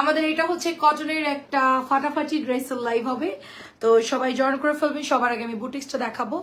আমাদের এটা হচ্ছে কটনের একটা ফাটাফাটি ড্রেসের লাইভ হবে। তো সবাই জয়েন করে ফেলবেন, সবার আগে আমি বুটিক্সটা দেখাবো।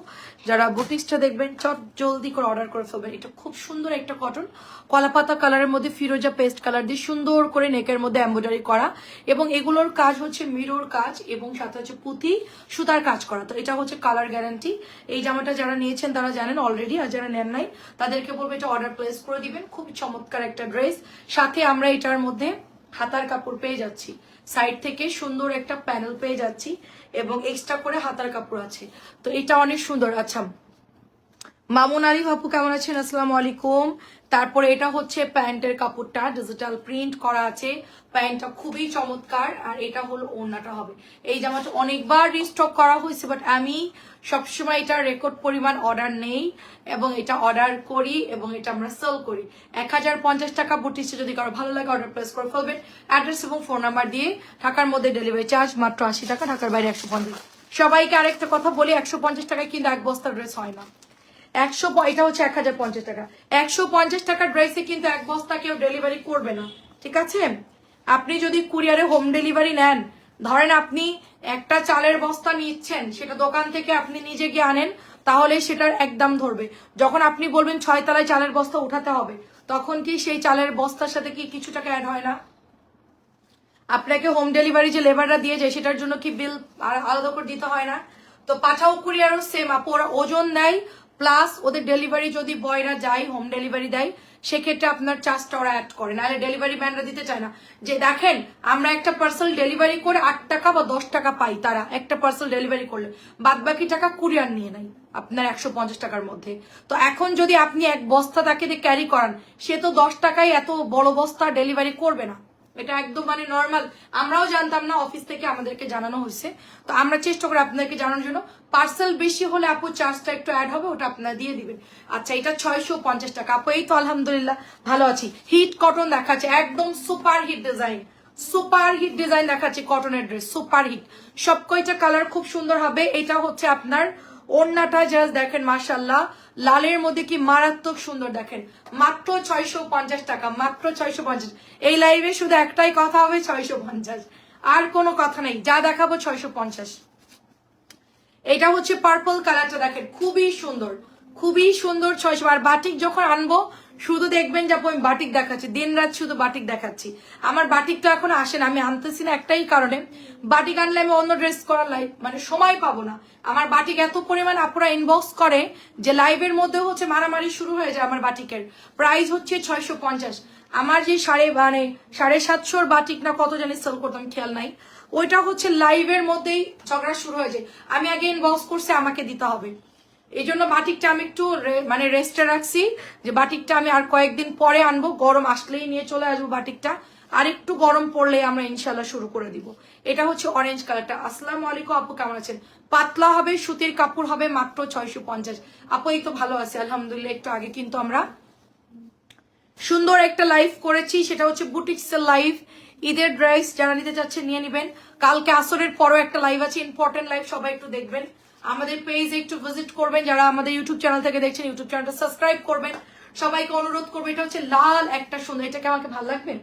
যারা বুটিক্সটা দেখবেন, চট জলদি করে অর্ডার করে ফেলবেন। এটা খুব সুন্দর একটা কটন কলাপাতা কালারের মধ্যে ফিরোজা পেস্ট কালার দিয়ে সুন্দর করে নেকের মধ্যে এম্ব্রয়ডারি করা। এবং এগুলোর কাজ হচ্ছে মিরর কাজ এবং সাথে হচ্ছে পুঁতি, সুতার কাজ করা। তো এটা হচ্ছে কালার গ্যারান্টি এই জামাটা যারা নিয়েছেন তারা জানেন অলরেডি আর যারা নেন নাই, তাদেরকে বলব এটা অর্ডার প্লেস করে দিবেন। খুব চমৎকার একটা ড্রেস সাথে আমরা এটার মধ্যে হাতার কাপড় পেয়ে যাচ্ছি। সাইড থেকে সুন্দর একটা প্যানেল পেয়ে যাচ্ছি এবং এক্সট্রা করে হাতার কাপড় আছে। তো এটা অনেক সুন্দর আচ্ছা। মামুন আলী বাপু কেমন আছেন? আসসালামু আলাইকুম। তারপরে এটা হচ্ছে প্যান্টের কাপড়টা ডিজিটাল প্রিন্ট করা আছে। প্যান্টটা খুবই চমৎকার, আর এটা হলো ওড়নাটা হবে। এই জামাটা অনেকবার রিস্টক করা হয়েছে বাট আমি সবসময় এটা রেকর্ড পরিমাণ অর্ডার নেই, এবং এটা অর্ডার করি, এবং এটা আমরা সেল করি। এক হাজার পঞ্চাশ টাকা বুটিসে যদি কারও ভালো লাগে অর্ডার প্লেস করে ফেলবেন। অ্যাড্রেস এবং ফোন নাম্বার দিয়ে ঢাকার মধ্যে ডেলিভারি চার্জ মাত্র আশি টাকা, ঢাকার বাইরে একশো পঞ্চাশ। সবাইকে আরেকটা কথা বলি, একশো পঞ্চাশ টাকায় কিন্তু এক বস্তা ড্রেস হয় না। একশো এটা হচ্ছে এক হাজার পঞ্চাশ টাকা। একশো পঞ্চাশ টাকার ড্রেসে কিন্তু এক বস্তা কেউ ডেলিভারি করবে না, ঠিক আছে? আপনি যদি কুরিয়ারে হোম ডেলিভারি নেন, ধরেন আপনি একটা চালের বস্তা নিচ্ছেন, সেটা দোকান থেকে আপনি নিজে গিয়ে আনেন, তাহলে সেটার একদম ধরবে। যখন আপনি বলবেন ছয় তলায় চালের বস্তা উঠাতে হবে, তখন কি সেই চালের বস্তার সাথে কি কিছু টাকা অ্যাড হয় না? আপনাকে হোম ডেলিভারি যে লেবাররা দিয়ে যায় সেটার জন্য কি বিল আলাদা করে দিতে হয় না? তো পাঠাও কুরিয়ারও সেম আপু, ওরা ওজন দেয় প্লাস ওদের ডেলিভারি যদি বয়রা যায় হোম ডেলিভারি দেয়, সেক্ষেত্রে আপনার চার্জটা ওরা অ্যাড করে। নাহলে ডেলিভারি ম্যানরা দিতে চায় না। যে দেখেন, আমরা একটা পার্সেল ডেলিভারি করে আট টাকা বা দশ টাকা পাই তারা, একটা পার্সেল ডেলিভারি করলে। বাদ বাকি টাকা কুরিয়ার নিয়ে নেয়, আপনার একশো পঞ্চাশ টাকার মধ্যে। তো এখন যদি আপনি এক বস্তা তাকে ক্যারি করান, সে তো দশ টাকায় এত বড় বস্তা ডেলিভারি করবে না। এটা একদম মানে নর্মাল আমরাও জানতাম না অফিস থেকে আমাদেরকে জানানো হয়েছে। তো আমরা চেষ্টা করি আপনাদেরকে জানানোর জন্য। পার্সেল বেশি হলে আপু চার্জটা একটু অ্যাড হবে, ওটা আপনারা দিয়ে দিবেন। আচ্ছা এটা ছয়শো পঞ্চাশ টাকা। আপু, এই তো আলহামদুলিল্লাহ, ভালো আছি। হিট কটন দেখাচ্ছে, একদম super hit design super hit design দেখাচ্ছে কটনের ড্রেস সুপার হিট সব কয়টা কালার খুব সুন্দর হবে। এটা হচ্ছে আপনার ওড়নাটা জাস্ট দেখেন মাসাল্লাহ লালের মধ্যে কি মারাত্মক সুন্দর দেখেন। মাত্র ছয়শো পঞ্চাশ টাকা, মাত্র ছয়শো পঞ্চাশ। এই লাইভে শুধু একটাই কথা হবে, ছয়শো পঞ্চাশ। আর কোনো কথা নেই, যা দেখাবো ছয়শো পঞ্চাশ। এটা হচ্ছে পার্পল কালারটা দেখেন, খুবই সুন্দর। খুবই সুন্দর ছয়শো আর বাটিক যখন আনব শুধু দেখবেন যে আপু, আমি বাটিক দেখাচ্ছি, দিন রাত শুধু বাটিক দেখাচ্ছি। আমার বাটিক তো এখন আসে না, আমি আনতেছি না একটাই কারণে। বাটিক আনলে আমি অন্য ড্রেস করার লাইভ মানে সময় পাবো না। আমার বাটিক এত পরিমাণ আপুরা ইনবক্স করে যে লাইভের মধ্যে হচ্ছে মারামারি শুরু হয়ে যায় আমার বাটিকের। প্রাইস হচ্ছে ছয়শো পঞ্চাশ। আমার যে সাড়ে মানে সাড়ে সাতশোর বাটিক না কত জানি সেল করতাম খেয়াল নাই। ওইটা হচ্ছে লাইভের মধ্যেই ঝগড়া শুরু হয়ে যায়। আমি আগে ইনবক্স করছে, আমাকে দিতে হবে। এই জন্য বাটিকটা আমি একটু মানে রেস্টে রাখছি, যে বাটিকটা আমি আর কয়েকদিন পরে আনব, গরম আসলেই নিয়ে চলে আসব বাটিকটা। আর একটু গরম পড়লে আমরা ইনশাল্লাহ শুরু করে দিব। এটা হচ্ছে অরেঞ্জ কালারটা আসসালামু আলাইকুম আপু, কেমন আছেন? পাতলা হবে, সুতির কাপড় হবে মাত্র ছয়শো পঞ্চাশ। আপু, এই তো ভালো আছে, আলহামদুলিল্লাহ, একটু আগে কিন্তু আমরা সুন্দর একটা লাইভ করেছি। সেটা হচ্ছে বুটিক্সের লাইভ ঈদের ড্রেস যারা নিতে চাচ্ছে, নিয়ে নেবেন। কালকে আসরের পরও একটা লাইভ আছে ইম্পর্টেন্ট লাইভ সবাই একটু দেখবেন। আমাদের পেজে একটু ভিজিট করবেন, যারা আমাদের ইউটিউব চ্যানেল থেকে দেখছেন ইউটিউব চ্যানেলটা সাবস্ক্রাইব করবেন। সবাইকে অনুরোধ করব, এটা হচ্ছে লাল একটা সুন্দর, এটাকে আমাকে ভালো লাগবে?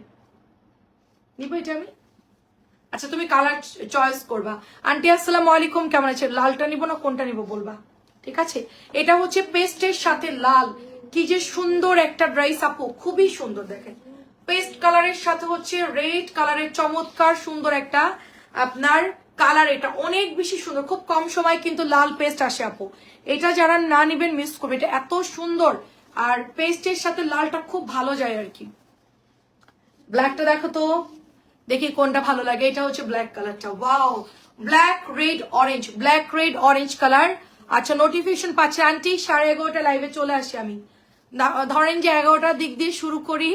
নিবো এটা আমি? আচ্ছা তুমি কালার চয়েস করবা। আন্টি, আসসালামু আলাইকুম, কেমন আছে লালটা নিবো না কোনটা নিবো বলবা? ঠিক আছে? এটা হচ্ছে পেস্টের সাথে লাল। কি যে সুন্দর একটা ড্রাইস আপু, খুবই সুন্দর, দেখেন। পেস্ট কালারের সাথে হচ্ছে রেড কালারের চমৎকার সুন্দর একটা আপনার কালার এটা অনেক বেশি সুন্দর, খুব কম সময় কিন্তু লাল পেস্ট আসে আপু। এটা যারা না নিবেন মিস করবে। এটা এত সুন্দর। আর পেস্টের সাথে লালটা খুব ভালো যায় আর কি। ব্ল্যাকটা দেখো তো। দেখি কোনটা ভালো লাগে। এটা হচ্ছে ব্ল্যাক কালারটা wow black red orange black red orange colour আচ্ছা নোটিফিকেশন পাচ্ছে আন্টি সাড়ে এগারোটা লাইভে চলে আসি আমি। ধরেন যে এগারোটার দিক দিয়ে শুরু করি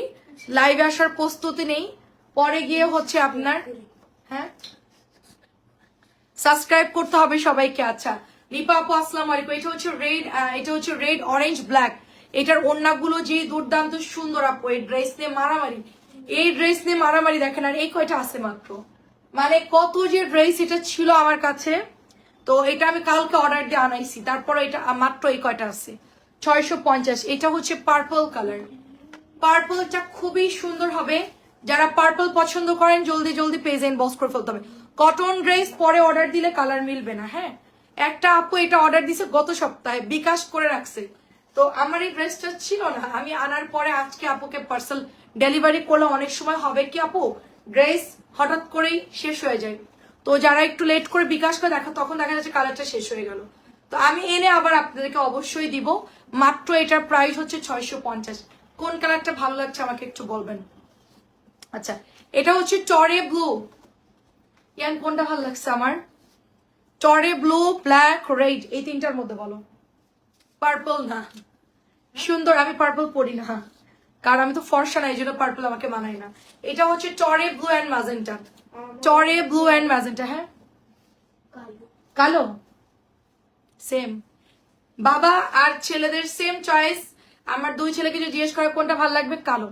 লাইভে আসার প্রস্তুতি নেই। পরে গিয়ে হচ্ছে আপনার হ্যাঁ? সাবস্ক্রাইব করতে হবে সবাইকে। আচ্ছা নিপা আপু, আসসালাম আলাইকুম। এটা হচ্ছে রেড এটা হচ্ছে রেড অরেঞ্জ ব্ল্যাক এটার ওড়নাগুলো যে দুর্দান্ত সুন্দর আপু, এই ড্রেস নিয়ে মারামারি। এই ড্রেস নিয়ে মারামারি দেখেন, আর এই কয়টা আছে মাত্র? মানে কত যে ড্রেস এটা ছিল আমার কাছে। তো এটা আমি কালকে অর্ডার দিয়ে আনাইছি তারপর এটা মাত্র এই কয়টা আছে? ছয়শো পঞ্চাশ, এটা হচ্ছে পার্পল কালার পার্পলটা খুবই সুন্দর হবে। যারা পার্পল পছন্দ করেন, জলদি জলদি পেজ ইনবক্স করে ফেলতে হবে। কটন ড্রেস পরে অর্ডার দিলে কালার মিলবে না হ্যাঁ? একটা আপু এটা অর্ডার দিছে গত সপ্তাহে, বিকাশ করে রাখছে। তো আমার এই ড্রেসটা ছিল না, আমি আনার পরে আজকে আপুকে পার্সেল ডেলিভারি করলে অনেক সময় হবে কি আপু? ড্রেস হঠাৎ করেই শেষ হয়ে যায়। তো যারা একটু লেট করে বিকাশ করে দেখা, তখন দেখা যাচ্ছে কালারটা শেষ হয়ে গেল। তো আমি এনে আবার আপনাদেরকে অবশ্যই দিব, মাত্র এটার প্রাইস হচ্ছে ছয়শো পঞ্চাশ। কোন কালারটা ভালো লাগছে আমাকে একটু বলবেন? আচ্ছা এটা হচ্ছে টরে ব্লু ইয়ান কোনটা ভালো লাগছে আমার? টরে ব্লু ব্ল্যাক রেড এই তিনটার মধ্যে বলো। পার্পল না। সুন্দর আমি পার্পল পরি না। কারণ আমি তো ফর্সা না এই জন্য পার্পল আমাকে মানায় না। এটা হচ্ছে টরে ব্লু অ্যান্ড ম্যাজেন্টা। টরে ব্লু অ্যান্ড ম্যাজেন্টা হ্যাঁ? কালো। সেম বাবা আর ছেলেদের সেম চয়েস আমার দুই ছেলেকে যদি জিজ্ঞেস করে কোনটা ভালো লাগবে? কালো।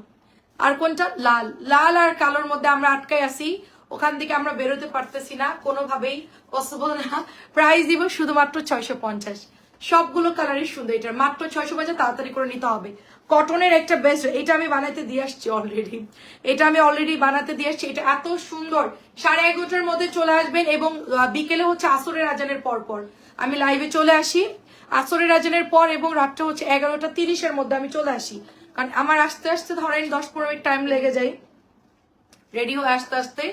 আর কোনটা? লাল। লাল আর কালোর মধ্যে আমরা আটকাই আছি। ওখান থেকে আমরা বেরোতে পারতেছি না, কোনোভাবেই পসিবল না। প্রাইস দিব শুধুমাত্র ছয়শো পঞ্চাশ। সবগুলো কালারই সুন্দর, এটার মাত্র ছয়শো পঞ্চাশ তাড়াতাড়ি করে নিতে হবে। কটনের একটা বেস্ট এটা আমি বানাতে দিয়ে আসছি অলরেডি এটা আমি অলরেডি বানাতে দিয়ে আসছি, এটা এত সুন্দর। সাড়ে এগারোটার মধ্যে চলে আসবেন এবং বিকেলে হচ্ছে আসরের আজানের পর পর। আমি লাইভে চলে আসি। আসরের আজানের পর এবং রাতটা হচ্ছে এগারোটা তিরিশের মধ্যে আমি চলে আসি। কারণ আমার আসতে আসতে ধরেন দশ পনেরো মিনিট টাইম লেগে যায়। রেডি হয়ে আস্তে আসতে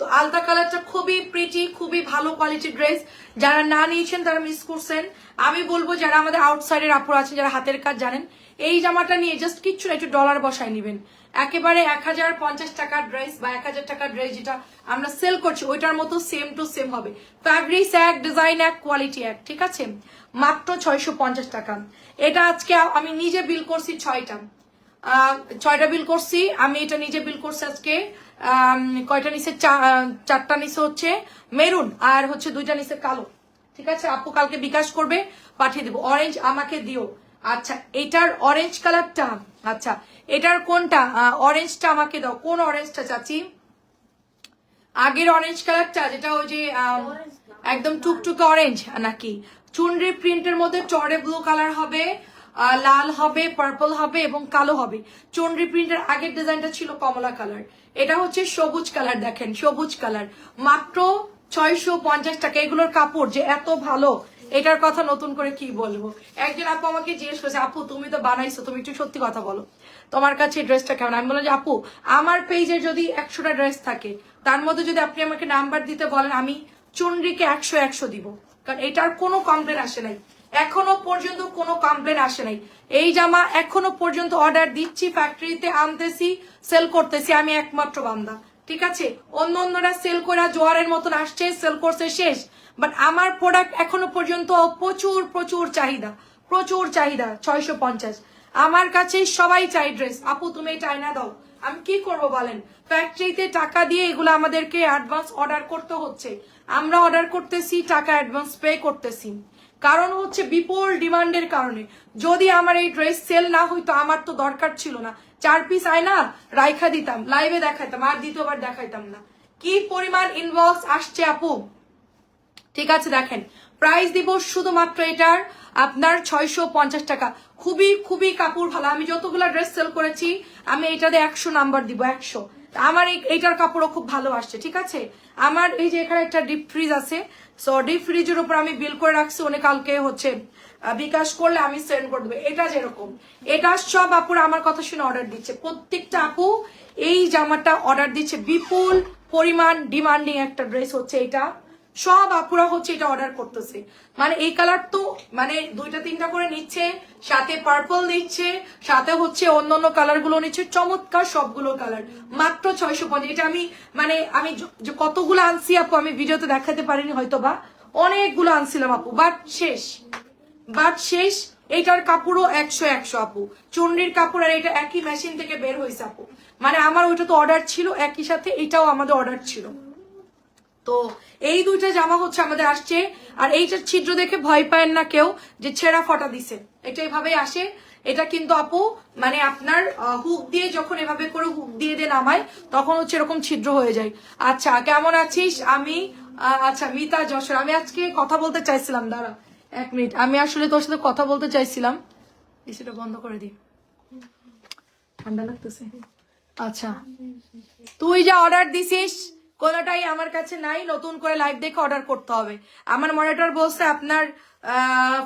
তো আলতা কালারটা খুবই প্রিটি খুবই ভালো কোয়ালিটির ড্রেস যারা না নিয়েছেন, তারা মিস করছেন। আমি বলব যারা আমাদের আউটসাইডের আপুর আছেন, যারা হাতের কাজ জানেন, এই জামাটা নিয়ে জাস্ট কিচ্ছু না, একটু ডলার বসায় নেবেন। একেবারে এক হাজার পঞ্চাশ টাকার ড্রেস বা এক হাজার টাকার ড্রেস যেটা আমরা সেল করছি, ওইটার মতো সেম টু সেম হবে। ফ্যাব্রিক্স এক ডিজাইন এক কোয়ালিটি এক, ঠিক আছে? মাত্র ছয়শো পঞ্চাশ টাকা। এটা আজকে আমি নিজে বিল করছি ছয়টা। ছয়টা বিল করছি। আমি এটা নিজে বিল করছি আজকে। কয়টা নিচে চারটা নিচে হচ্ছে মেরুন আর হচ্ছে দুইটা নিচে কালো। ঠিক আছে? আপু কালকে বিকাশ করবে পাঠিয়ে দেবো। অরেঞ্জ আমাকে দিও। আচ্ছা এটার অরেঞ্জ কালারটা আচ্ছা এটার কোনটা? অরেঞ্জটা আমাকে দাও। কোন অরেঞ্জটা চাচি? আগের অরেঞ্জ কালারটা যেটা ওই যে একদম টুকটুকে অরেঞ্জ নাকি? চুনরি প্রিন্টের মধ্যে টরে ব্লু কালার হবে। লাল হবে পার্পল হবে এবং কালো হবে। চুনরি প্রিন্টের আগের ডিজাইনটা ছিল কমলা কালার এটা হচ্ছে সবুজ কালার দেখেন, সবুজ কালার মাত্র ছয়শো পঞ্চাশ টাকা। এগুলোর কাপড় যে এত ভালো, এটার কথা নতুন করে কি বলব? একজন আপু আমাকে জিজ্ঞেস করেছে, আপু, তুমি তো বানাইছো, তুমি একটু সত্যি কথা বলো। তোমার কাছে ড্রেসটা কেমন? আমি বললাম যে, আপু, আমার পেজে যদি একশোটা ড্রেস থাকে, তার মধ্যে যদি আপনি আমাকে নাম্বার দিতে বলেন, আমি চুনরিকে একশো একশো দিব। কারণ এটার কোনো কমপ্লেন আসে নাই। এখনও পর্যন্ত কোনো কমপ্লেন আসে নাই। এই জামা এখনও পর্যন্ত অর্ডার দিচ্ছি ফ্যাক্টরিতে আনতেছি সেল করতেছি, আমি একমাত্র বান্দা। ঠিক আছে? অন্য অন্যরা সেল করে জোয়ারের মতন আসছে সেল করছে শেষ। বাট আমার প্রোডাক্ট এখনও পর্যন্ত প্রচুর প্রচুর চাহিদা। প্রচুর চাহিদা, ছয়শো পঞ্চাশ। আমার কাছে সবাই চাই ড্রেস আপু, তুমি এটা আয়না দাও। আমি কি করব বলেন? ফ্যাক্টরিতে টাকা দিয়ে এগুলো আমাদেরকে অ্যাডভান্স অর্ডার করতে হচ্ছে। আমরা অর্ডার করতেছি, টাকা অ্যাডভান্স পে করতেছি। কারণ হচ্ছে বিপুল ডিমান্ডের কারণে। যদি আমার এই ড্রেস সেল না হইতো, আমার তো দরকার ছিল না। চার পিস আয়না রাইখা দিতাম লাইভে দেখাইতাম, আর দ্বিতীয়বার দেখাইতাম না। কি পরিমাণ ইনবক্স আসছে আপু? ঠিক আছে, দেখেন। প্রাইস দিব শুধুমাত্র এটার আপনার ছয়শো পঞ্চাশ টাকা। খুবই খুবই কাপড় ভালো। আমি যতগুলো ড্রেস সেল করেছি, আমি এটাতে একশো নাম্বার দিব, একশো। আমার এই এইটার কাপড়ও খুব ভালো আসছে, ঠিক আছে? আমার এই যে এখানে একটা ডিপ ফ্রিজ আছে সো ডিপ ফ্রিজের উপর আমি বিল করে রাখছি, উনি কালকে হচ্ছে বিকাশ করলে আমি সেন্ড করে দেবো। এটা যেরকম, এটা সব আপুরা আমার কথা শুনে অর্ডার দিচ্ছে। প্রত্যেকটা আপু এই জামাটা অর্ডার দিচ্ছে। বিপুল পরিমাণ ডিমান্ডিং একটা ড্রেস হচ্ছে এটা। সব আপুরা হচ্ছে এটা অর্ডার করতেছে। মানে এই কালার তো মানে দুইটা তিনটা করে নিচ্ছে, সাথে পার্পল নিচ্ছে সাথে হচ্ছে অন্য অন্য কালারগুলো নিচ্ছে, চমৎকার সবগুলো কালার মাত্র ছয়শো পঞ্চাশ। এটা আমি মানে আমি কতগুলো আনছি আপু, আমি ভিডিওতে দেখাতে পারিনি হয়তো বা অনেকগুলো আনছিলাম আপু বাট শেষ। বাট শেষ এইটার কাপড়ও একশো একশো আপু। চুনরির কাপড় আর এটা একই মেশিন থেকে বের হয়েছে আপু। মানে আমার ওইটা তো অর্ডার ছিল, একই সাথে এটাও আমাদের অর্ডার ছিল। তো এই দুইটা জামা হচ্ছে আমাদের আসছে। আর এইটার ছিদ্র দেখে ভয় পায় না কেউ যে ছেঁড়া ফটা দিছে। এটা এভাবেই আসে। এটা কিন্তু আপু মানে আপনার হুক দিয়ে যখন এভাবে করে হুক দিয়ে দিয়ে নামায়, তখন হচ্ছে এরকম ছিদ্র হয়ে যায়। আচ্ছা কেমন আছিস? আমি আচ্ছা মিতা, যশোর। আমি আজকে কথা বলতে চাইছিলাম, দাঁড়া, এক মিনিট। আমি আসলে তোর সাথে কথা বলতে চাইছিলাম। এসিটা বন্ধ করে দিই। ঠান্ডা লাগতেছে? আচ্ছা। তুই যা অর্ডার দিছিস কোনোটাই আমার কাছে নাই, নতুন করে লাইভ দেখে অর্ডার করতে হবে। আমার মনিটর বলছে আপনার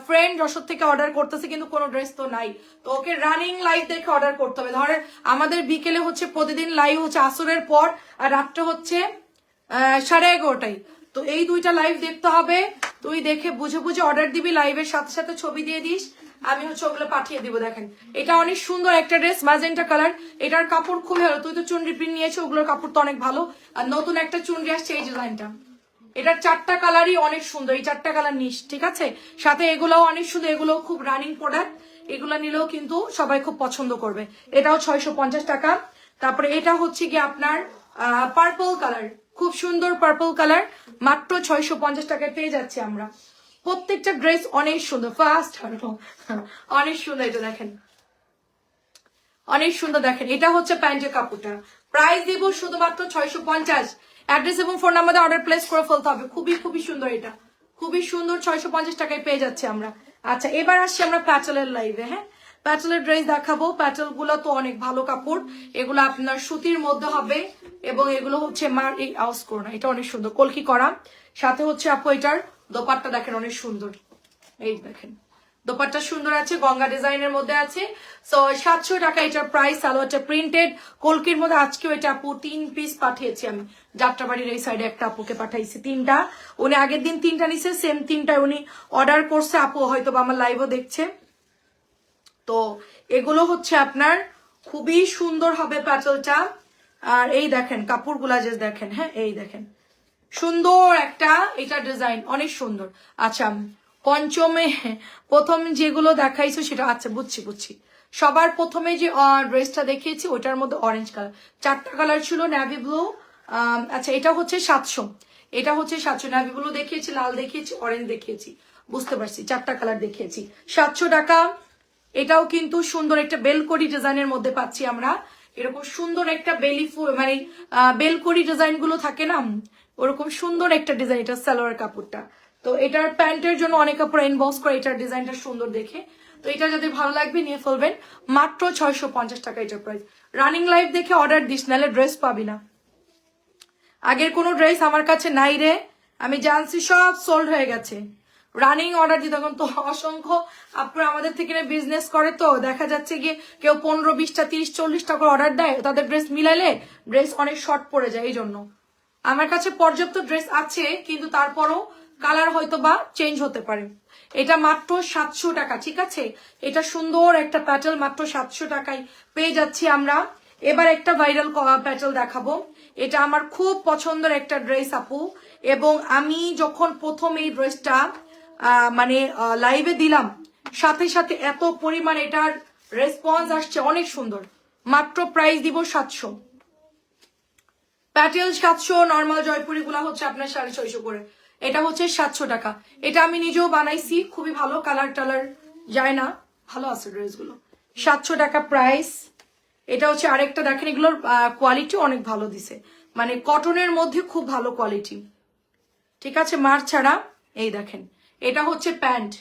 ফ্রেন্ড যশোর থেকে অর্ডার করতেছে, কিন্তু কোনো ড্রেস তো নাই। তো ওকে রানিং লাইভ দেখে অর্ডার করতে হবে। ধরেন আমাদের বিকেলে হচ্ছে প্রতিদিন লাইভ হচ্ছে আসরের পর, আর রাত্রে হচ্ছে সাড়ে এগারোটায়। তো এই দুইটা লাইভ দেখতে হবে। তুই দেখে বুঝে বুঝে অর্ডার দিবি লাইভের সাথে সাথে ছবি দিয়ে দিস। আমি হচ্ছে ওগুলো পাঠিয়ে দিব, দেখেন। এটা অনেক সুন্দর একটা ড্রেস ম্যাজেন্টা কালার এটার কাপড় খুবই ভালো তুই তো চুনরি প্রিন্ট নিয়েছো, ওগুলোর কাপড় তো অনেক ভালো। আর নতুন একটা চুনরি আসছে এই ডিজাইনটা এটার চারটা কালারই অনেক সুন্দর, এই চারটা কালার নিস ঠিক আছে? সাথে এগুলোও অনেক সুন্দর, এগুলোও খুব রানিং প্রোডাক্ট এগুলো নিলেও কিন্তু সবাই খুব পছন্দ করবে। এটাও ছয়শো পঞ্চাশ টাকা। তারপরে এটা হচ্ছে কি আপনার পার্পল কালার খুব সুন্দর পার্পল কালার মাত্র ছয়শো পঞ্চাশ টাকায় পেয়ে যাচ্ছি আমরা। প্রত্যেকটা ড্রেস অনেক সুন্দর। ফার্স্ট অনেক সুন্দর এটা দেখেন। অনেক সুন্দর দেখেন। এটা হচ্ছে প্যান্টের কাপড়টা। প্রাইস দিব শুধুমাত্র ছয়শো পঞ্চাশ। অ্যাড্রেস এবং ফোন নাম্বার অর্ডার প্লেস করে ফেলতে হবে। খুবই খুবই সুন্দর এটা। খুবই সুন্দর ছয়শো পঞ্চাশ টাকায় পেয়ে যাচ্ছে আমরা। আচ্ছা এবার আসছি আমরা প্যাটেলের লাইভে হ্যাঁ? প্যাটেলের ড্রেস দেখাবো। প্যাটেলগুলো তো অনেক ভালো কাপড়। এগুলো আপনার সুতির মধ্যে হবে এবং এগুলো হচ্ছে মার এই আউস করোনা এটা অনেক সুন্দর। কলকি করা। সাথে হচ্ছে আপু এটার দোপাট্টা দেখেন অনেক সুন্দর। এই দেখেন। দোপাট্টা সুন্দর আছে, গঙ্গা ডিজাইনের মধ্যে আছে। সো সাতশো টাকা এটার প্রাইস সালোয়ারটা প্রিন্টেড কলকির মধ্যে আজকেও এটা আপু তিন পিস পাঠিয়েছি আমি। যাত্রাবাড়ির এই সাইডে একটা আপুকে পাঠাইছি তিনটা। উনি আগের দিন তিনটা নিছে সেম তিনটা উনি অর্ডার করছে। আপু হয়তো বা আমার লাইভও দেখছে। তো, এগুলো হচ্ছে আপনার খুবই সুন্দর হবে প্যাটেলটা। আর এই দেখেন, কাপড়গুলা যে দেখেন। হ্যাঁ এই দেখেন। সুন্দর একটা এটা ডিজাইন অনেক সুন্দর। আচ্ছা পঞ্চমে প্রথম যেগুলো দেখাইছো সেটা আচ্ছা বুঝছি বুঝছি। সবার প্রথমে যে ড্রেসটা দেখিয়েছি ওটার মধ্যে অরেঞ্জ কালার চারটা কালার ছিল ন্যাভি ব্লু আচ্ছা এটা হচ্ছে সাতশো। এটা হচ্ছে সাতশো। ন্যাভি ব্লু দেখিয়েছি লাল দেখিয়েছি অরেঞ্জ দেখিয়েছি। বুঝতে পারছি চারটা কালার দেখিয়েছি। সাতশো টাকা এটাও কিন্তু সুন্দর একটা বেলকড়ি ডিজাইনের মধ্যে পাচ্ছি আমরা। এরকম সুন্দর একটা বেলি মানে আহ, বেলকড়ি ডিজাইনগুলো থাকে না? ওরকম সুন্দর একটা ডিজাইন এটা সালোয়ার কাপড়টা। তো এটার প্যান্টের জন্য অনেক কাপড় ইনবক্স করে এটার ডিজাইনটা সুন্দর দেখে। তো এটা যাদের ভালো লাগবে, নিয়ে ফেলবেন। মাত্র ছয়শো পঞ্চাশ টাকা এটার প্রাইস রানিং লাইফ দেখে অর্ডার দিস, নাহলে ড্রেস পাবি না। আগের কোনো ড্রেস আমার কাছে নাই রে। আমি জানছি সব সোল্ড হয়ে গেছে। রানিং অর্ডার দিই তখন তো অসংখ্য। আপনারা আমাদের থেকে বিজনেস করে তো। দেখা যাচ্ছে গিয়ে কেউ পনেরো, বিশটা, তিরিশ, চল্লিশটা করে অর্ডার দেয়। তাদের ড্রেস মিলালে ড্রেস অনেক শর্ট পড়ে যায় এই জন্য আমার কাছে পর্যাপ্ত ড্রেস আছে, কিন্তু তারপরও কালার হয়তো বা চেঞ্জ হতে পারে। এটা মাত্র সাতশো টাকা, ঠিক আছে? এটা সুন্দর একটা প্যাটেল, মাত্র সাতশো টাকায় পেয়ে যাচ্ছি আমরা। এবার একটা ভাইরাল প্যাটেল দেখাবো। এটা আমার খুব পছন্দের একটা ড্রেস, আপু। এবং আমি যখন প্রথম এই ড্রেসটা মানে লাইভে দিলাম, সাথে সাথে এত পরিমাণ এটার রেসপন্স আসছে, অনেক সুন্দর। মাত্র প্রাইস দিব সাতশো। প্যাটেল সাতশো, নর্মাল জয়পুরি গুলা হচ্ছে আপনার সাড়ে ছয়শো করে। এটা হচ্ছে সাতশো টাকা। এটা আমি নিজেও বানাইছি, খুবই ভালো কালার টালার যায় না। ভালো আছে ড্রেসগুলো। সাতশো টাকা প্রাইস এটা হচ্ছে আরেকটা, দেখেন এগুলোর কোয়ালিটি অনেক ভালো দিছে। মানে কটনের মধ্যে খুব ভালো কোয়ালিটি ঠিক আছে, মার ছাড়া, এই দেখেন। এটা হচ্ছে প্যান্ট।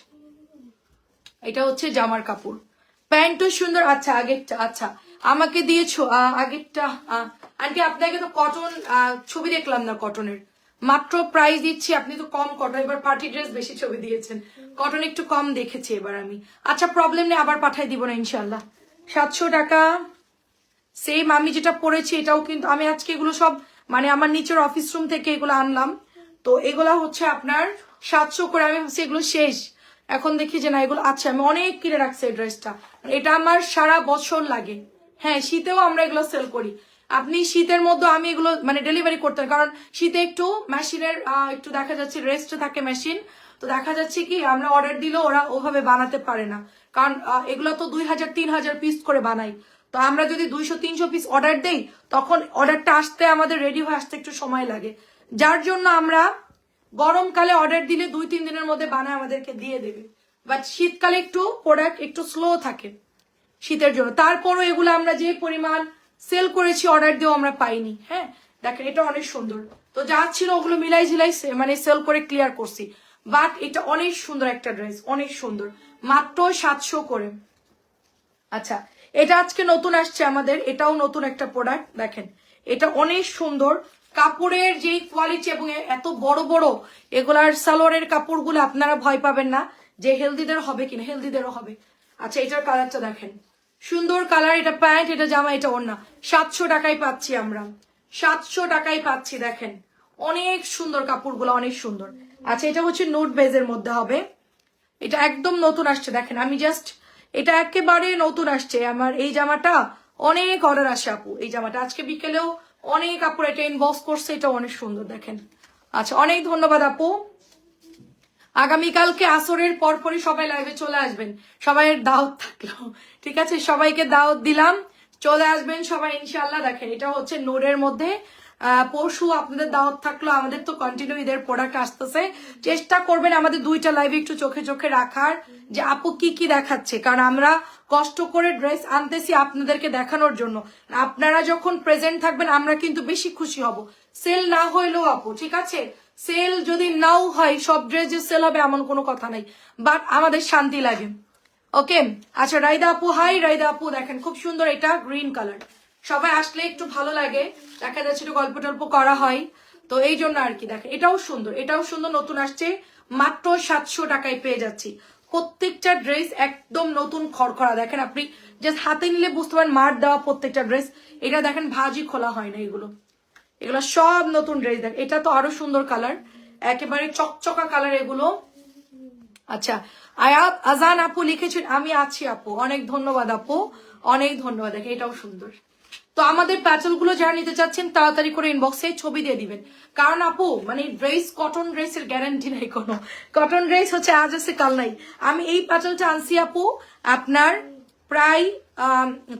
এটা হচ্ছে জামার কাপড়। প্যান্টও সুন্দর। আচ্ছা আগেরটা আচ্ছা। আমাকে দিয়েছ আগেরটা আন্টি, আপনাকে তো কটন ছবি দেখলাম না কটনের মাত্র প্রাইস দিচ্ছি, আপনি তো কম কটন এবার পার্টি ড্রেস বেশি ছবি দিয়েছেন। কটন একটু কম দেখেছি এবার আমি। আচ্ছা প্রবলেম নেই, আবার পাঠাই দিব না ইনশাল্লাহ সাতশো টাকা। সেম আমি যেটা পড়েছি, এটাও কিন্তু আমি আজকে এগুলো সব মানে আমার নিচের অফিস রুম থেকে এগুলো আনলাম। তো এগুলা হচ্ছে আপনার সাতশো করে, আমি ভাবছি এগুলো শেষ। এখন দেখি যে না, এগুলো আচ্ছা আমি অনেক কিনে রাখছি এই ড্রেসটা এটা আমার সারা বছর লাগে। হ্যাঁ শীতেও আমরা এগুলো সেল করি। আপনি শীতের মধ্যে আমি এগুলো মানে ডেলিভারি করতেন কারণ শীতে একটু মেশিনের একটু দেখা যাচ্ছে রেস্ট থাকে মেশিন তো দেখা যাচ্ছে কি, আমরা অর্ডার দিলেও ওরা ওভাবে বানাতে পারে না। কারণ এগুলো তো দুই হাজার, তিন হাজার পিস করে বানাই। তো আমরা যদি দুইশো, তিনশো পিস অর্ডার দেই, তখন অর্ডারটা আসতে আমাদের রেডি হয়ে আসতে একটু সময় লাগে। যার জন্য আমরা গরমকালে অর্ডার দিলে দুই, তিন দিনের মধ্যে বানায় আমাদেরকে দিয়ে দেবে। বাট শীতকালে একটু প্রোডাক্ট একটু স্লো থাকে শীতের জন্য। তারপরও এগুলো আমরা যে পরিমাণ সেল করেছি অর্ডার দিয়েও আমরা পাইনি। হ্যাঁ দেখেন, এটা অনেক সুন্দর। তো যা ছিল ওগুলো মিলাই ঝিলাই মানে সেল করে ক্লিয়ার করছি। বাট এটা অনেক সুন্দর একটা ড্রেস অনেক সুন্দর। মাত্র সাতশো করে। আচ্ছা এটা আজকে নতুন আসছে আমাদের, এটাও নতুন একটা প্রোডাক্ট দেখেন। এটা অনেক সুন্দর। কাপড়ের যে কোয়ালিটি এবং এত বড় বড় এগুলার সালোয়ারের কাপড়গুলো আপনারা ভয় পাবেন না যে হেলদিদের হবে কিনা হেলদিদেরও হবে। আচ্ছা এটার কালারটা দেখেন। সুন্দর কালার, এটা প্যান্ট, এটা জামা, এটা ওড়না। সাতশো টাকায় পাচ্ছি আমরা। সাতশো টাকায় পাচ্ছি, দেখেন। অনেক সুন্দর কাপড়গুলো, অনেক সুন্দর। আচ্ছা এটা হচ্ছে নোট বেজের মধ্যে হবে। এটা একদম নতুন আসছে, দেখেন। আমি জাস্ট এটা একেবারে নতুন আসছে। আমার এই জামাটা অনেক অর্ডার আসে, আপু। এই জামাটা আজকে বিকেলেও অনেক আপু এটা ইনবক্স করছে এটা অনেক সুন্দর, দেখেন। আচ্ছা অনেক ধন্যবাদ, আপু। আগামীকালকে আসরের পরপরই সবাই লাইভে চলে আসবেন। সবাইয়ের দাওয়াত থাকল। ঠিক আছে, সবাইকে দাওয়াত দিলাম। চলে আসবেন সবাই ইনশাল্লাহ দেখেন, এটা হচ্ছে নোরের মধ্যে পরশু আপনাদের দাওয়াত থাকল। আমাদের তো কন্টিনিউ ঈদের প্রোডাক্ট আসতেছে। চেষ্টা করবেন আমাদের দুইটা লাইভে একটু চোখে চোখে রাখার যে আপু কি কি দেখাচ্ছে। কারণ আমরা কষ্ট করে ড্রেস আনতেছি আপনাদেরকে দেখানোর জন্য। আপনারা যখন প্রেজেন্ট থাকবেন, আমরা কিন্তু বেশি খুশি হব। সেল না হইলেও আপু, ঠিক আছে? সেল যদি নাও হয়, সব ড্রেস যে সেল হবে, এমন কোনো কথা নাই। বাট আমাদের শান্তি লাগে ওকে আচ্ছা রাইদা আপু হাই রাইদা আপু, দেখেন খুব সুন্দর এটা গ্রিন কালার সবাই আসলে একটু ভালো লাগে, দেখা যাচ্ছে একটু গল্প টল্প করা হয়। তো এই জন্য আর কি, দেখেন, এটাও সুন্দর এটাও সুন্দর, নতুন আসছে, মাত্র সাতশো টাকায় পেয়ে যাচ্ছি। প্রত্যেকটা ড্রেস একদম নতুন খড়খড়া, দেখেন আপনি জাস্ট হাতে নিলে বুঝতে পারেন, মার দেওয়া প্রত্যেকটা ড্রেস এটা দেখেন ভাজি খোলা হয় না এগুলো। এগুলো সব নতুন ড্রেস দেখেন, এটা তো আরও সুন্দর কালার একেবারে চকচকা কালার এগুলো। আচ্ছা আয়াত আজান আপু লিখেছেন, আমি আছি আপু। অনেক ধন্যবাদ আপু। অনেক ধন্যবাদ এটাও সুন্দর। তো আমাদের প্যাচেলগুলো যারা নিতে চাচ্ছেন, তাড়াতাড়ি করে ইনবক্সে ছবি দিয়ে দিবেন। কারণ আপু মানে ড্রেস কটন ড্রেসের গ্যারান্টি নাই কোনো। কটন ড্রেস হচ্ছে আজ আছে, কাল নাই। আমি এই প্যাচেলটা আনছি আপু, আপনার প্রায়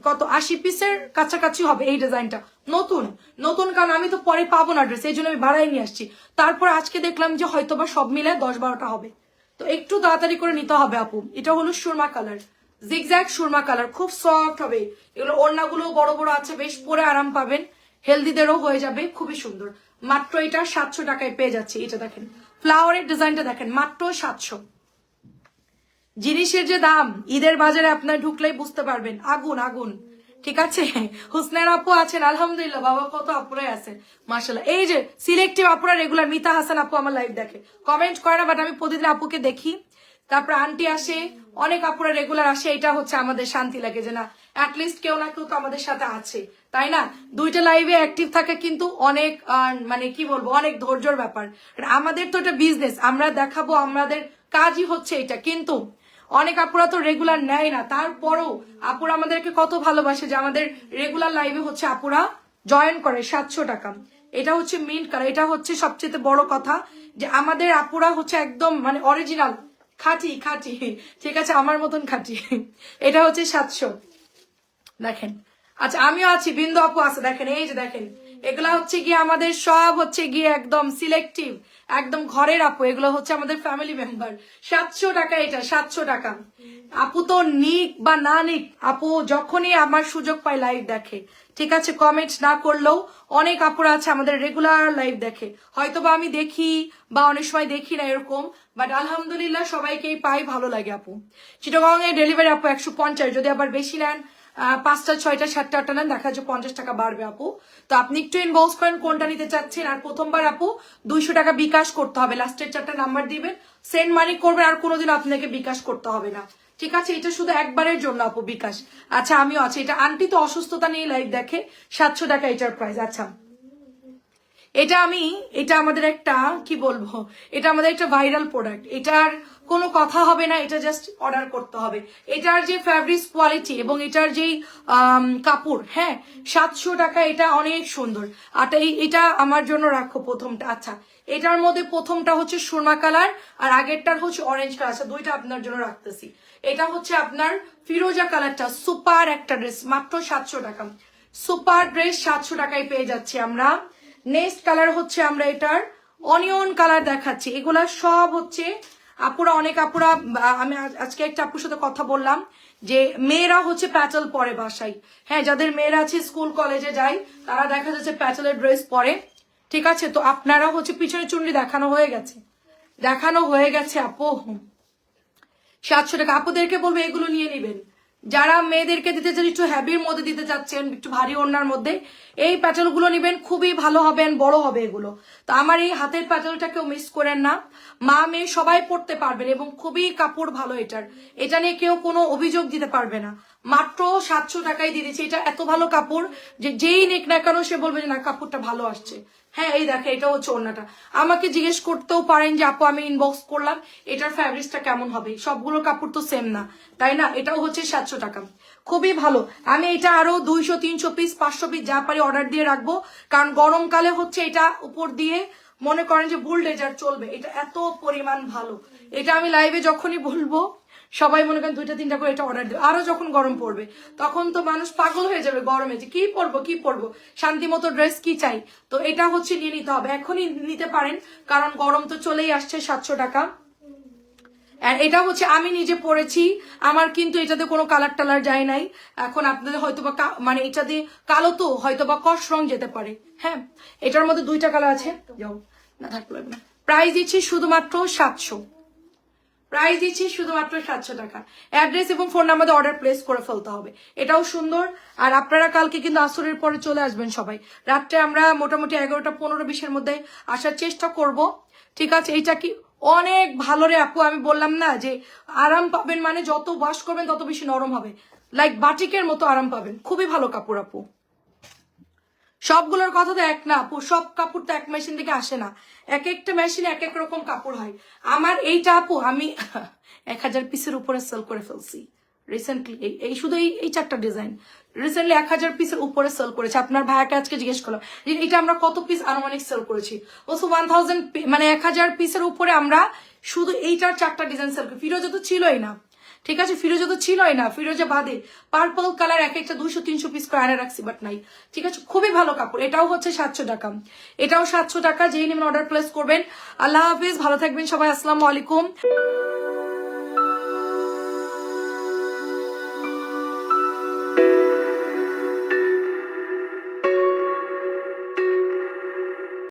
কত? আশি পিসের কাছাকাছি হবে এই ডিজাইনটা। নতুন। নতুন কারণ আমি তো পরে পাবো না ড্রেস এই জন্য আমি ভাড়াই নিয়ে আসছি। তারপর আজকে দেখলাম যে হয়তোবা সব মিলে দশ বারোটা হবে। তো একটু তাড়াতাড়ি করে নিতে হবে আপু। এটা হলো Surma colour. Zigzag Surma colour, খুব সফট হবে। এগুলো ওড়নাগুলো বড় বড় আছে, বেশ পরে আরাম পাবেন। হেলদিদেরও হয়ে যাবে, খুবই সুন্দর। মাত্র এটা সাতশো টাকায় পেয়ে যাচ্ছে, এটা দেখেন। ফ্লাওয়ারের ডিজাইনটা দেখেন, মাত্র সাতশো। জিনিসের যে দাম, ঈদের বাজারে আপনার ঢুকলেই বুঝতে পারবেন। আগুন আগুন। ঠিক আছে? হুসনের আপু আছেন, আলহামদুলিল্লাহ, বাবা কত আপুরাই আছে মার্শাল্লাহ এই যে সিলেক্টিভ আপুরা রেগুলার মিতা হাসান আপু আমার লাইভ দেখে। কমেন্ট করে না বাট আমি প্রতিদিন আপুকে দেখি। তারপর আন্টি আসে, অনেক আপুরা রেগুলার আসে, এটা হচ্ছে আমাদের শান্তি লাগে যে না অ্যাটলিস্ট কেউ না কেউ তো আমাদের সাথে আছে, তাই না? দুইটা লাইভে অ্যাক্টিভ থাকে কিন্তু অনেক মানে কি বলব, অনেক ধৈর্যর ব্যাপার। আমাদের তো এটা বিজনেস আমরা দেখাবো, আমাদের কাজই হচ্ছে এটা। কিন্তু অনেক আপুরা তো রেগুলার নেয় না। তারপরও আপুরা আমাদেরকে কত ভালোবাসে যে আমাদের রেগুলার লাইভে হচ্ছে আপুরা জয়েন করে সাতশো টাকা। এটা হচ্ছে মিন্ট কালার এটা হচ্ছে সবচেয়ে বড় কথা যে আমাদের আপুরা হচ্ছে একদম মানে অরিজিনাল খাঁটি খাঁটি। ঠিক আছে, আমার মতন খাঁটি। এটা হচ্ছে সাতশো। দেখেন। আচ্ছা আমিও আছি, বিন্দু আপু আছে। দেখেন, এই যে দেখেন। এগুলা হচ্ছে গিয়ে আমাদের সব হচ্ছে গিয়ে একদম সিলেক্টিভ একদম ঘরের আপু, এগুলো হচ্ছে আমাদের ফ্যামিলি মেম্বার সাতশো টাকা এটা, সাতশো টাকা। আপু তো নিক বা না নিক, আপু যখনই আমার সুযোগ পায় লাইভ দেখে। ঠিক আছে কমেন্ট না করলেও অনেক আপুরা আছে আমাদের রেগুলার লাইভ দেখে। হয়তো বা আমি দেখি বা অনেক সময় দেখি না এরকম বাট আলহামদুলিল্লাহ সবাইকেই পাই, ভালো লাগে আপু। চিটাগং এর ডেলিভারি আপু একশো পঞ্চাশ, যদি আবার বেশি নেন পাঁচটা, ছয়টা, সাতটা, আটটা নেন দেখা যাচ্ছে পঞ্চাশ টাকা বাড়বে আপু। তো আপনি একটু ইনভলভ করেন কোনটা নিতে চাচ্ছেন। আর প্রথমবার আপু দুইশো টাকা বিকাশ করতে হবে। লাস্টের চারটা নাম্বার দিবেন সেন্ড মানি করবেন, আর কোনোদিন আপনাকে বিকাশ করতে হবে না। ঠিক আছে? এটা শুধু একবারের জন্য আপু বিকাশ। আচ্ছা আমিও আছি। এটা আন্টি তো অসুস্থতা নিয়ে লাইভ দেখে, সাতশো টাকা এটার প্রাইস আচ্ছা। এটা আমি, এটা আমাদের একটা, কি বলব? এটা আমাদের একটা ভাইরাল প্রোডাক্ট এটার কোনো কথা হবে না, এটা জাস্ট অর্ডার করতে হবে। এটার যে ফ্যাব্রিক্স কোয়ালিটি এবং এটার যেই কাপড় হ্যাঁ সাতশো টাকা, এটা অনেক সুন্দর। আর এটা আমার জন্য রাখো প্রথমটা। আচ্ছা এটার মধ্যে প্রথমটা হচ্ছে সুরমা কালার আর আগেরটার হচ্ছে অরেঞ্জ কালার। আচ্ছা দুইটা আপনার জন্য রাখতেছি। এটা হচ্ছে আপনার ফিরোজা কালারটা, সুপার একটা ড্রেস মাত্র সাতশো টাকা। সুপার ড্রেস সাতশো টাকায় পেয়ে যাচ্ছি আমরা। নেক্সট কালার হচ্ছে আমরা এটার অনিয়ন কালার দেখাচ্ছি। এগুলা সব হচ্ছে আপুরা, অনেক আপুরা আমি আজ- আজকে একটা আপুর সাথে কথা বললাম যে মেয়েরা হচ্ছে প্যাচল পরে বাসায়। হ্যাঁ যাদের মেয়েরা আছে স্কুল, কলেজে যায়, তারা দেখা যাচ্ছে প্যাচলের ড্রেস পরে। ঠিক আছে? তো আপনারা হচ্ছে পিছনে চুন্ডি দেখানো হয়ে গেছে। দেখানো হয়ে গেছে, আপু। সাতশো টাকা। আপুদেরকে বলব এগুলো নিয়ে নেবেন। যারা মেয়েদেরকে দিতে চান, একটু হ্যাবির মধ্যে দিতে চাচ্ছেন, একটু ভারী ওড়নার মধ্যে, এই প্যাটার্নগুলো গুলো নিবেন, খুবই ভালো হবেন বড় হবে এগুলো। তো আমার এই হাতের প্যাটেলটা কেউ মিস করেন না। মা, মেয়ে সবাই পড়তে পারবেন এবং খুবই কাপড় ভালো এটার। এটা নিয়ে কেউ কোনো অভিযোগ দিতে পারবে না। মাত্র সাতশো টাকায় দিয়ে দিচ্ছি। এটা এত ভালো কাপড় যে যেই নেক না কেন সে বলবে যে, না, কাপড়টা ভালো আসছে। হ্যাঁ এই দেখে এটা হচ্ছে ওড়নাটা। আমাকে জিজ্ঞেস করতেও পারেন যে, আপু, আমি ইনবক্স করলাম, এটার ফ্যাব্রিক্সটা কেমন হবে? সবগুলো কাপড় তো সেম না, তাই না? এটাও হচ্ছে সাতশো টাকা। খুবই ভালো। আমি এটা আরও দুইশো, তিনশো পিস পাঁচশো পিস যা পারি অর্ডার দিয়ে রাখব। কারণ গরমকালে হচ্ছে এটা উপর দিয়ে মনে করেন যে বুলডেজার চলবে। এটা এত পরিমাণ ভালো। এটা আমি লাইভে যখনই বলব সবাই মনে করেন দুইটা, তিনটা করে এটা অর্ডার দেবে। আরও যখন গরম পড়বে, তখন তো মানুষ পাগল হয়ে যাবে গরমে যে কি পরবো কি পরবো? শান্তি মতো ড্রেস কি চাই? তো এটা হচ্ছে নিয়ে নিতে হবে। এখনই নিতে পারেন, কারণ গরম তো চলেই আসছে সাতশো টাকা। এটা হচ্ছে, আমি নিজে পড়েছি আমার কিন্তু এটাতে কোনো কালার টালার যায় নাই। এখন আপনাদের হয়তো বা মানে এটা দিয়ে কালো তো হয়তো বা কস রং যেতে পারে। হ্যাঁ এটার মধ্যে দুইটা কালার আছে। না প্রাইস দিচ্ছি শুধুমাত্র সাতশো। প্রাইস দিচ্ছি শুধুমাত্র সাতশো টাকা। অ্যাড্রেস এবং ফোন নাম্বার অর্ডার প্লেস করে ফেলতে হবে। এটাও সুন্দর। আর আপনারা কালকে কিন্তু আসরের পরে চলে আসবেন সবাই। রাত্রে আমরা মোটামুটি এগারোটা, পনেরো, বিশের মধ্যে আসার চেষ্টা করব। ঠিক আছে, এইটা কি অনেক ভালো রে আপু, আমি বললাম না যে আরাম পাবেন মানে যত ওয়াশ করবেন তত বেশি নরম হবে। লাইক বাটিকের মতো আরাম পাবেন। খুবই ভালো কাপড় আপু। সবগুলোর কথা তো এক না সব কাপড় তো এক মেশিন থেকে আসে না। এক একটা মেশিনে এক এক রকম কাপড় হয়। আমার এইটা আপু, আমি এক হাজার পিসের উপরে সেল করে ফেলছি। রিসেন্টলি এই শুধু এই এই চারটা ডিজাইন রিসেন্টলি এক হাজার পিসের উপরে সেল করেছে। আপনার ভাইয়াকে আজকে জিজ্ঞেস করলাম, যে এটা আমরা কত পিস আনুমানিক সেল করেছি? বলছো ওয়ান থাউজেন্ড মানে এক হাজার পিসের উপরে আমরা শুধু এইটার চারটা ডিজাইন সেল করি ফিরোজে তো ছিলই না। ঠিক আছে ফিরোজা তো ছিলই না, ফিরোজা বাদে। পার্পল কালার এক একটা দুশো তিনশো পিস করে আনা রাখছি বাট নাই। ঠিক আছে, খুবই ভালো কাপড়, এটাও হচ্ছে সাতশো টাকা। এটাও সাতশো টাকা, যেই নেবেন অর্ডার প্লেস করবেন। আল্লাহ হাফিজ, ভালো থাকবেন সবাই, আসসালাম আলাইকুম।